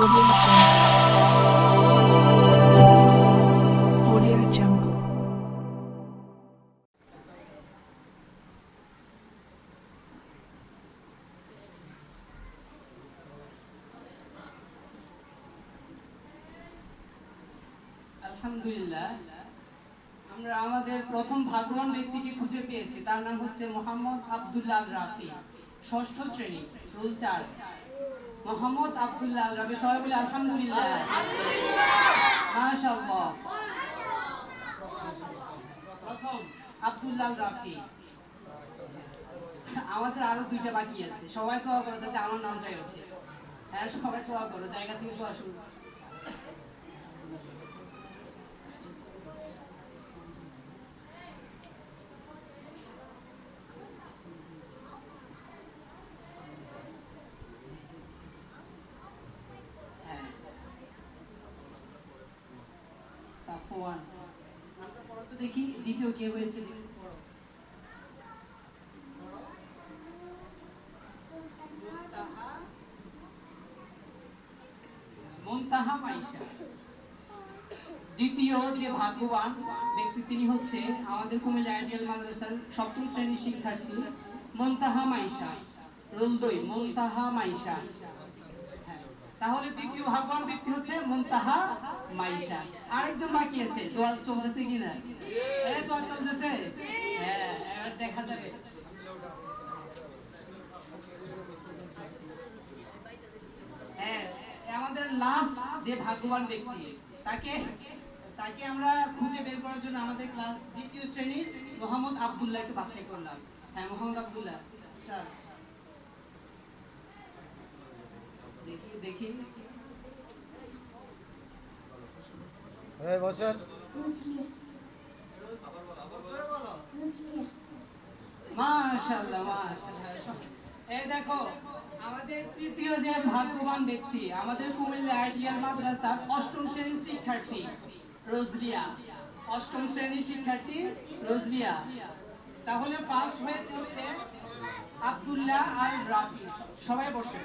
আলহামদুলিল্লাহ। আমরা আমাদের প্রথম ভাগ্যবান ব্যক্তিকে খুঁজে পেয়েছি। তার নাম হচ্ছে মোহাম্মদ আব্দুল্লাহ রাফি, ষষ্ঠ শ্রেণি, রুল চার। মোহাম্মদ আব্দুল্লাহ রাফি সবাই বলে আলহামদুলিল্লাহ। মাশাআল্লাহ। প্রথম আব্দুল্লাহ রাফি আমাদের আরও দুইটা বাকি আছে। সবাই তো করো যাতে আমার নামটাই ওঠে। হ্যাঁ সবাই তো করো জায়গা থেকে তো আসুন। তো দেখি দ্বিতীয় কে হয়েছে। মাইশা। দ্বিতীয় যে ভাগ্যবান ব্যক্তি, তিনি হচ্ছে আমাদের কুমিল্লা আইডিয়াল মাদ্রাসার সপ্তম শ্রেণির শিক্ষার্থী মুনতাহা মাইশা। রোল দুই মুনতাহা মাইশা। তাহলে দ্বিতীয় ভাগ্যবান ব্যক্তি হচ্ছে মুনতাহা মাইশা। আরেকজন বাকি আছে দোয়া চলতেছে কিনা? এ দোয়া চলতেছে? হ্যাঁ এবার দেখা যাবে। হ্যাঁ আমাদের লাস্ট যে ভাগ্যবান ব্যক্তি, তাকে তাকে আমরা খুঁজে বের করার জন্য আমাদের ক্লাস দ্বিতীয় শ্রেণির মোহাম্মদ আব্দুল্লাহকে বাছাই করলাম। হ্যাঁ মোহাম্মদ আব্দুল্লাহ স্টার দেখি। দেখি এই মাশাআল্লাহ মাশাআল্লাহ। এই দেখো আমাদের তৃতীয় যে ভাগ্যবান ব্যক্তি আমাদের কুমিল্লা আইডিয়াল মাদ্রাসার অষ্টম শ্রেণির শিক্ষার্থী রোজলিয়া অষ্টম শ্রেণির শিক্ষার্থী রোজলিয়া তাহলে ফার্স্ট হয়েছে হচ্ছে আব্দুল্লাহ আল রাফি সবাই বসে